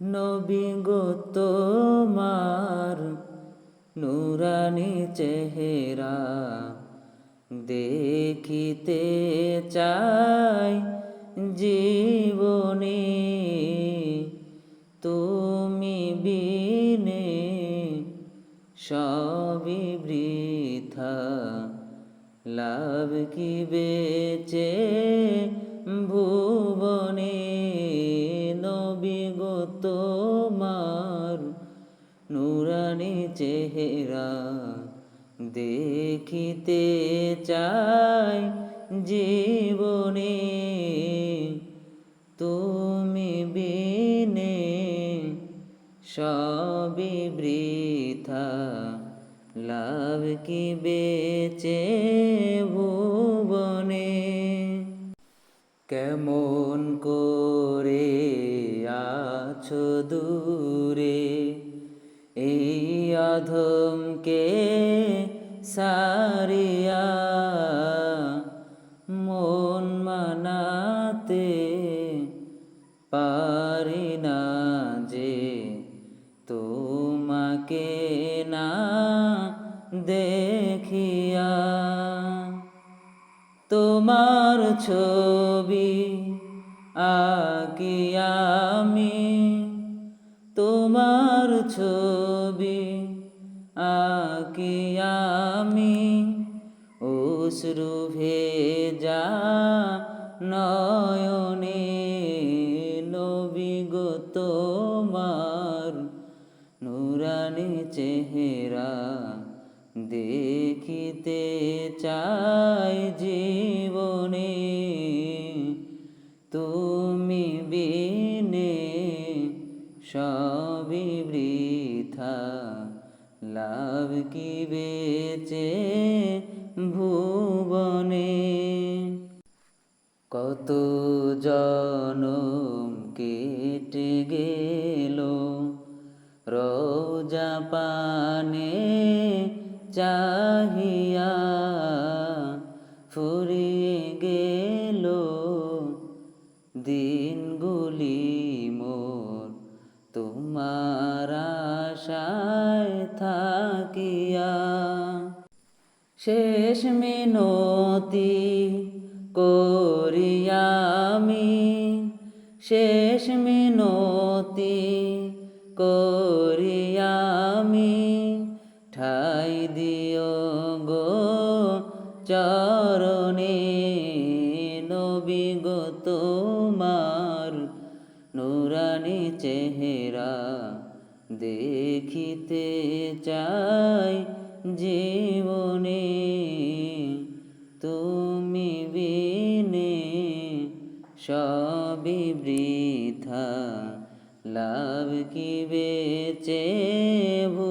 নবী গো তোমার নুরানি চেহারা দেখিতে চাই জীবনে। তুমি বিনে সবই বৃথা, লাভ কি বেচে ভুবনে নুরানি চেহারা দেখিতে চাই জীবনে। তুমি বিনে সবই বৃথা, লাভ কি বেচে ভুবনে? কেমন করে আছো দূরে? অধমকে সারিয়া মন মানাতে পারি না যে তোমাকে না দেখিয়া। তোমার ছবি আঁকি আমি আঁকি আমি অশ্রু ভেজা নয়নে নবী গো তোমার নুরানি চেহারা দেখিতে চাই জীবনে। তুমি বিনে সবই বৃথা। লাভ কি বেচে ভুবনে? কত জনম কেটে গেল, রোজা পানে চাহিয়া ফুরিয়ে গেল। দিনগুলি মোর তোমার আশায় থাকিয়া। শেষ মিনতি করিয়ামি শেষ মিনতি করিয়ামি ঠাই দিও গো চরণে নবী গো তোমার নুরানি চেহারা। দেখিতে চাই জীবনে তুমি বিনে সবই বৃথা। লাভ কি বেচে ভূ